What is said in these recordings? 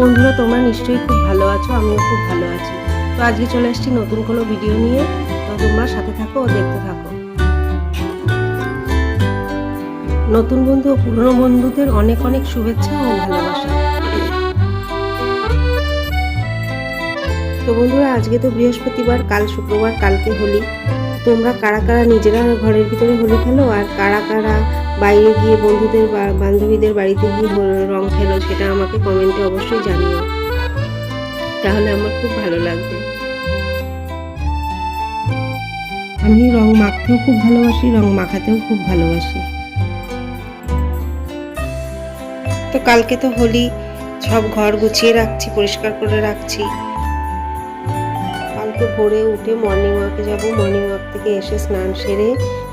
বন্ধুরা, তোমরা নিশ্চয়ই খুব ভালো আছো, আমিও খুব ভালো আছি। তো আজকে চলে এসেছি নতুন কোনো ভিডিও নিয়ে। তো তোমরা সাথে থাকো ও দেখতে থাকো। নতুন বন্ধু ও পুরনো বন্ধুদের অনেক অনেক শুভেচ্ছা ও ভালোবাসা। তো বন্ধুরা, আজকে তো বৃহস্পতিবার, কাল শুক্রবার, কালকে হোলি। তোমরা কারা কারা নিজেরা ঘরের ভিতরে হোলি খেলো আর কারা কারা বাইরে গিয়ে বন্ধুদের বান্ধবীদের বাড়িতে গিয়ে রং খেলো, সেটা আমাকে কমেন্টে অবশ্যই জানিও। তাহলে আমার খুব ভালো লাগবে। আমি রং মাখতেও খুব ভালোবাসি, রং মাখাতেও খুব ভালোবাসি। তো কালকে তো হোলি, সব ঘর গুছিয়ে রাখছি, পরিষ্কার করে রাখছি। কালকে ভোরে উঠে মর্নিং ওয়াকে যাব মর্নিং ওয়াক থেকে এসে স্নান সেরে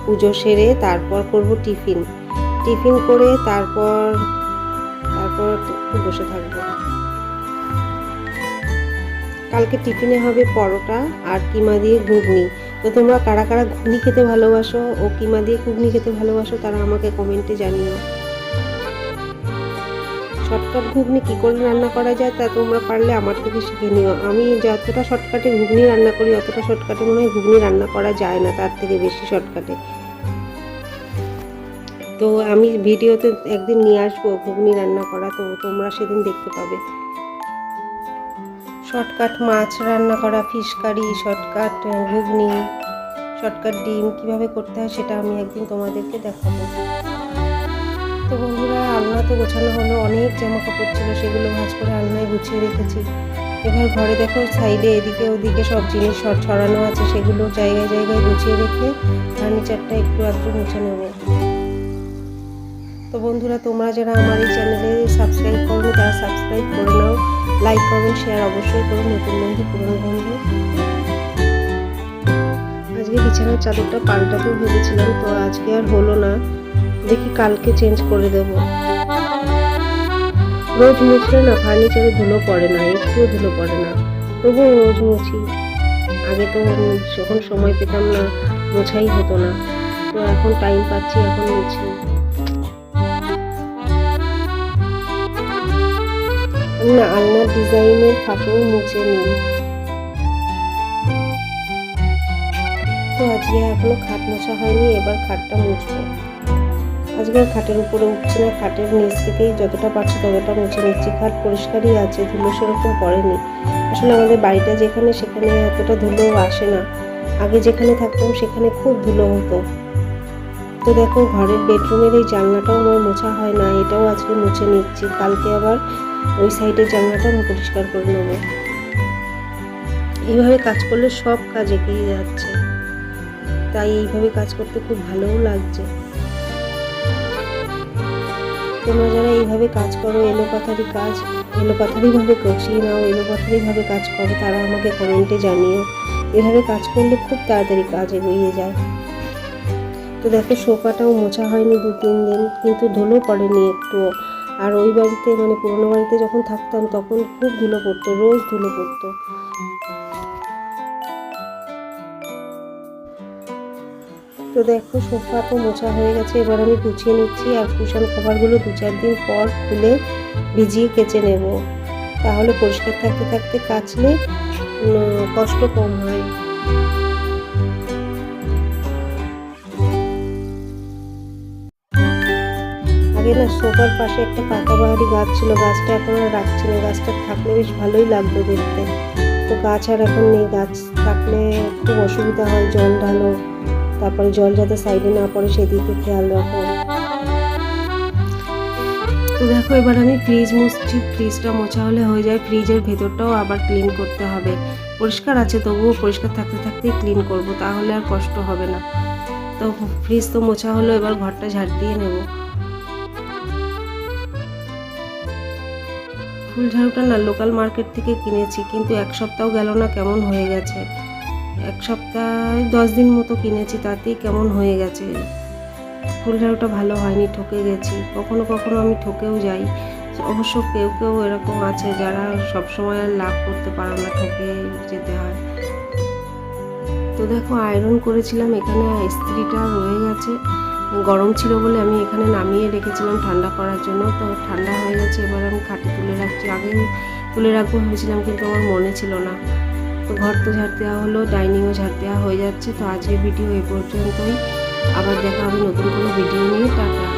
পুজো সেরে তারপর করব টিফিন। টিফিন করে তারপর তারপর বসে থাকব। কালকে টিফিনে হবে পরোটা আর কিমা দিয়ে ঘুগনি। তো তোমরা কারা কারা ঘুগনি খেতে ভালোবাসো ও কিমা দিয়ে ঘুগনি খেতে ভালোবাসো তারা আমাকে কমেন্টে জানিও। শর্টকাট ঘুগনি কী করে রান্না করা যায় তা তোমরা পারলে আমার থেকে শিখে নিও। আমি যতটা শর্টকাটে ঘুগনি রান্না করি, অতটা শর্টকাটে মনে হয় ঘুগনি রান্না করা যায় না, তার থেকে বেশি শর্টকাটে। তো আমি ভিডিওতে একদিন নিয়ে আসব, ঘুগনি রান্না করা, তো তোমরা সেদিন দেখতে পাবে। শর্টকাট মাছ রান্না করা, ফিশ কারি, শর্টকাট ঘুগনি, শর্টকাট ডিম, কীভাবে করতে হয় সেটা আমি একদিন তোমাদেরকে দেখাবো। তো বন্ধুরা, আলনা তো গোছানো হলো, অনেক জামা কাপড় ছিল, সেগুলো ভাঁজ করে আলনায় গুছিয়ে রেখেছি। এবার ঘরে দেখো, সাইডে এদিকে ওদিকে সব জিনিস ছড়ানো আছে, সেগুলো জায়গায় জায়গায় গুছিয়ে রেখে ফার্নিচারটা একটু আধটু মুছে নেব। তো বন্ধুরা, তোমরা যারা আমার এই চ্যানেলে সাবস্ক্রাইব করো তারা সাবস্ক্রাইব করে নাও। লাইক কমেন্ট শেয়ার অবশ্যই করো, নতুন বন্ধু, পুরনো বন্ধু। আজকে বিছানার চাদরটা পাল্টাতেও ভেবেছিলাম, তো আজকে আর হলো না। দেখি কালকে চেঞ্জ করে দেব। রোজ মুছলে না ফার্নিচারে ধুলো পড়ে না, একটুও ধুলো পড়ে না। তবুও রোজ মুছি। আগে তো যখন সময় পেতাম না, মোছাই হতো না। তো এখন টাইম পাচ্ছি, এখন মুছি। আমি না, আলনার ডিজাইনের খাটেও মুছে নিই তো আজকে এখনও খাট মোছা হয়নি, এবার খাটটা মুছবো। আজকে খাটের উপরে উঠছি না, খাটের নিচ থেকেই যতটা পারছি ততটা মুছে নিচ্ছি। খাট পরিষ্কারই আছে, ধুলো সেরকম পড়েনি। আসলে আমাদের বাড়িটা যেখানে, সেখানে এতটা ধুলো আসে না। আগে যেখানে থাকতাম, সেখানে খুব ধুলো হতো। তো দেখো, ঘরের বেডরুমের এই জানলাটাও আমার মোছা হয় না, এটাও আজকে মুছে নিচ্ছি। কালকে আবার ওই সাইডের জানলাটা আমি পরিষ্কার করে নেব। এইভাবে কাজ করলে সব কাজ এগিয়ে যাচ্ছে। তাই এইভাবে কাজ করতে খুব ভালোও লাগছে। তোমরা যারা এইভাবে কাজ করো, এলোপাথারি কাজ এলোপাথারিভাবে গুছিয়ে নাও এলোপাথারিভাবে কাজ করো, তারা আমাকে কমেন্টে জানিও। এভাবে কাজ করলে খুব তাড়াতাড়ি কাজ এগিয়ে যায়। তো দেখো, সোফাটাও মোছা হয়নি দু তিন দিন, কিন্তু ধুলো পড়েনি একটুও। আর ওই বাড়িতে মানে পুরোনো বাড়িতে যখন থাকতাম, তখন খুব ধুলো পড়তো, রোজ ধুলো পড়তো। তো দেখো, সোফা তো মোছা হয়ে গেছে, এবার আমি গুছিয়ে নিচ্ছি আর কুশন কভারগুলো দু চার দিন পর খুলে ভিজিয়ে কেচে নেব। তাহলে পরিষ্কার থাকতে থাকতে কাচলে কষ্ট কম হয়। আগে না সোফার পাশে একটা পাতাবাহারি গাছ ছিল, গাছটা এখন আর রাখছি না। গাছটা থাকলে বেশ ভালোই লাগতো দেখতে। তো গাছ আর এখন নেই। গাছ থাকলে খুব অসুবিধা হয়, জল ঢালো, তারপরে জল যাতে সাইডে না পড়ে সেদিকে খেয়াল রাখো। তো দেখো, এবার আমি ফ্রিজ মুছছি। ফ্রিজটা মোছা হলে হয়ে যায়। ফ্রিজের ভেতরটাও আবার ক্লিন করতে হবে। পরিষ্কার আছে, তবুও পরিষ্কার থাকতে থাকতেই ক্লিন করব, তাহলে আর কষ্ট হবে না। তো ফ্রিজ তো মোছা হলো, এবার ঘরটা ঝাড় দিয়ে নেব। ফুল ঝাড়ুটা না লোকাল মার্কেট থেকে কিনেছি, কিন্তু এক সপ্তাহ গেল না কেমন হয়ে গেছে। এক সপ্তাহ দশ দিন মতো কিনেছি, তাতেই কেমন হয়ে গেছে। ফুল ঝাড়ুটা ভালো হয়নি, ঠকে গেছি। কখনো কখনো আমি ঠকেও যাই। অবশ্য কেউ কেউ এরকম আছে যারা সবসময় লাভ করতে পারে না, ঠকে যেতে হয়। তো দেখো, আয়রন করেছিলাম, এখানে ইস্ত্রিটা রয়ে গেছে। গরম ছিল বলে আমি এখানে নামিয়ে রেখেছিলাম ঠান্ডা করার জন্য। তো ঠান্ডা হয়ে গেছে, এবার আমি খাটে তুলে রাখছি। আগে তুলে রাখব ভেবেছিলাম, কিন্তু আমার মনে ছিল না। তো ঘর তো ঝাড় দেওয়া হলো, ডাইনিংও ঝাড় দেওয়া হয়ে যাচ্ছে। তো আজকে ভিডিও এ পর্যন্তই। আবার দেখা হবে নতুন কোনো ভিডিও নিয়ে। টাটা।